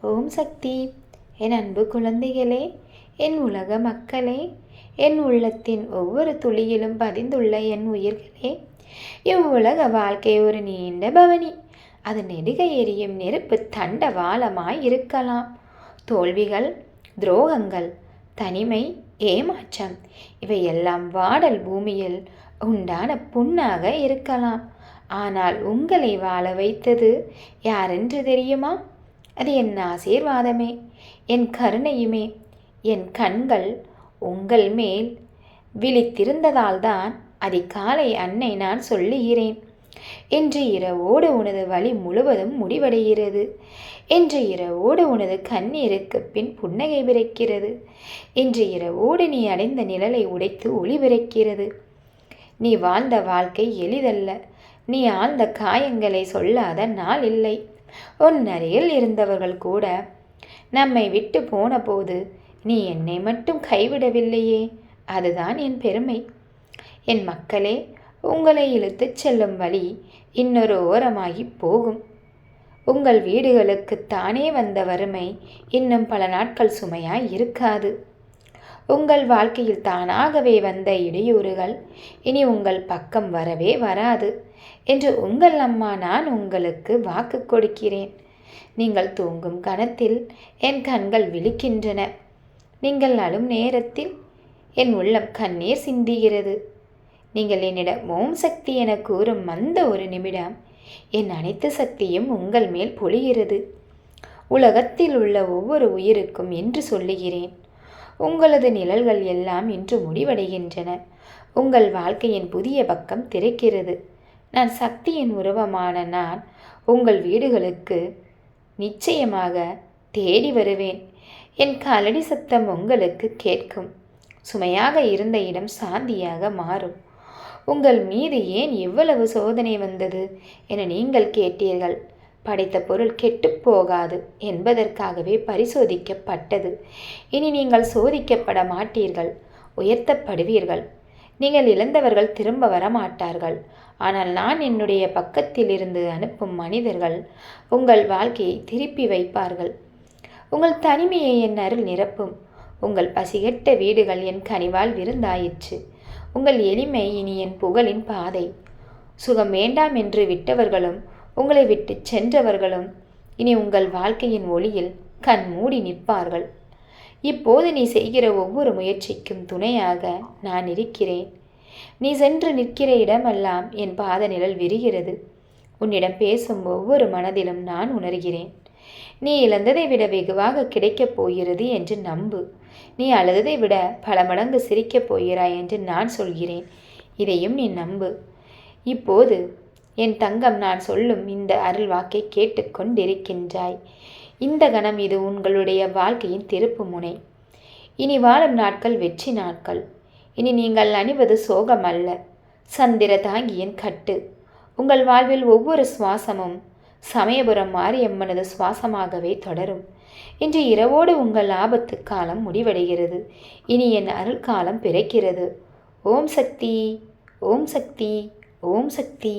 ஓம் சக்தி. என் அன்பு குழந்தைகளே என் உலக மக்களே என் உள்ளத்தின் ஒவ்வொரு துளியிலும் பதிந்துள்ள என் உயிர்களே இவ்வுலக வாழ்க்கை ஒரு நீண்ட பவனி. அது நெடுக எரியும் நெருப்பு தண்டவாளமாய் இருக்கலாம். தோல்விகள் துரோகங்கள் தனிமை ஏமாற்றம் இவையெல்லாம் வாடல் பூமியில் உண்டான புண்ணாக இருக்கலாம். ஆனால் உங்களை வாழ வைத்தது யாரென்று தெரியுமா? அது என் ஆசீர்வாதமே என் கருணையுமே. என் கண்கள் உங்கள் மேல் விழித்திருந்ததால்தான் அதிகாலை அன்னை நான் சொல்லுகிறேன். என்று இரவோடு உனது வழி முழுவதும் முடிவடைகிறது. என்று இரவோடு உனது கண்ணீருக்கு பின் புன்னகை பிறக்கிறது என்று இரவோடு நீ அடைந்த நிழலை உடைத்து ஒளி பிறக்கிறது நீ வாழ்ந்த வாழ்க்கை எளிதல்ல. நீ ஆழ்ந்த காயங்களை சொல்லாத நாள் இல்லை. உன்னறையில் இருந்தவர்கள் கூட நம்மை விட்டு போன போது நீ என்னை மட்டும் கைவிடவில்லையே. அதுதான் என் பெருமை. என் மக்களே உங்களை இழுத்துச் செல்லும் வழி இன்னொரு ஓரமாகி போகும். உங்கள் வீடுகளுக்கு தானே வந்த வறுமை இன்னும் பல நாட்கள் சுமையாய் இருக்காது. உங்கள் வாழ்க்கையில் தானாகவே வந்த இடையூறுகள். இனி உங்கள் பக்கம் வரவே வராது. என்று உங்கள் அம்மா நான் உங்களுக்கு வாக்கு கொடுக்கிறேன். நீங்கள் தூங்கும் கணத்தில் என் கண்கள் விழிக்கின்றன. நீங்கள் அழும் நேரத்தில் என் உள்ளம் கண்ணீர் சிந்துகிறது. நீங்கள் என்னிடம் ஓம் சக்தி என கூறும் அந்த ஒரு நிமிடம் என் அனைத்து சக்தியும் உங்கள் மேல் பொழிகிறது. உலகத்தில் உள்ள ஒவ்வொரு உயிருக்கும் என்று சொல்லுகிறேன். உங்களது நிழல்கள் எல்லாம் இன்று முடிவடைகின்றன. உங்கள் வாழ்க்கையின் புதிய பக்கம் திறக்கிறது நான் சக்தியின் உருவமான நான் உங்கள் வீடுகளுக்கு நிச்சயமாக தேடி வருவேன். என் காலடி சத்தம் உங்களுக்கு கேட்கும். சுமையாக இருந்த இடம் சாந்தியாக மாறும். உங்கள் மீது ஏன் எவ்வளவு சோதனை வந்தது? என நீங்கள் கேட்டீர்கள். படைத்த பொருள் கெட்டுப்போகாது என்பதற்காகவே பரிசோதிக்கப்பட்டது. இனி நீங்கள் சோதிக்கப்பட மாட்டீர்கள் உயர்த்தப்படுவீர்கள். நீங்கள் இழந்தவர்கள் திரும்ப வரமாட்டார்கள். ஆனால் நான் என்னுடைய பக்கத்திலிருந்து அனுப்பும் மனிதர்கள் உங்கள் வாழ்க்கையை திருப்பி வைப்பார்கள். உங்கள் தனிமையை என் அருள் நிரப்பும். உங்கள் பசிகட்ட வீடுகள் என் கனிவால் விருந்தாயிற்று. உங்கள் எளிமை இனி என் புகழின் பாதை. சுகம் வேண்டாம் என்று விட்டவர்களும் உங்களை விட்டு சென்றவர்களும் இனி உங்கள் வாழ்க்கையின் ஒளியில் கண் மூடி நிற்பார்கள். இப்போது நீ செய்கிற ஒவ்வொரு முயற்சிக்கும் துணையாக நான் இருக்கிறேன். நீ சென்று நிற்கிற இடமெல்லாம் என் பாத நிழல் விரிகிறது. உன்னிடம் பேசும் ஒவ்வொரு மனதிலும் நான் உணர்கிறேன். நீ இழந்ததை விட வெகுவாக கிடைக்கப் போகிறது என்று நம்பு. நீ அழுததை விட பல மடங்கு சிரிக்கப் போகிறாய் என்று நான் சொல்கிறேன். இதையும் நீ நம்பு. இப்போது என் தங்கம் நான் சொல்லும் இந்த அருள் வாக்கை கேட்டுக்கொண்டிருக்கின்றாய். இந்த கணம் இது உங்களுடைய வாழ்க்கையின் திருப்பு முனை. இனி வாழும் நாட்கள் வெற்றி நாட்கள். இனி நீங்கள் அணிவது சோகம் அல்ல சந்திர தாங்கியின் கட்டு. உங்கள் வாழ்வில் ஒவ்வொரு சுவாசமும் சமயபுரம் மாரியம்மனது சுவாசமாகவே தொடரும். இன்று இரவோடு உங்கள் ஆபத்து காலம் முடிவடைகிறது. இனி என் அருள் காலம் பிறக்கிறது. ஓம் சக்தி ஓம் சக்தி ஓம் சக்தி.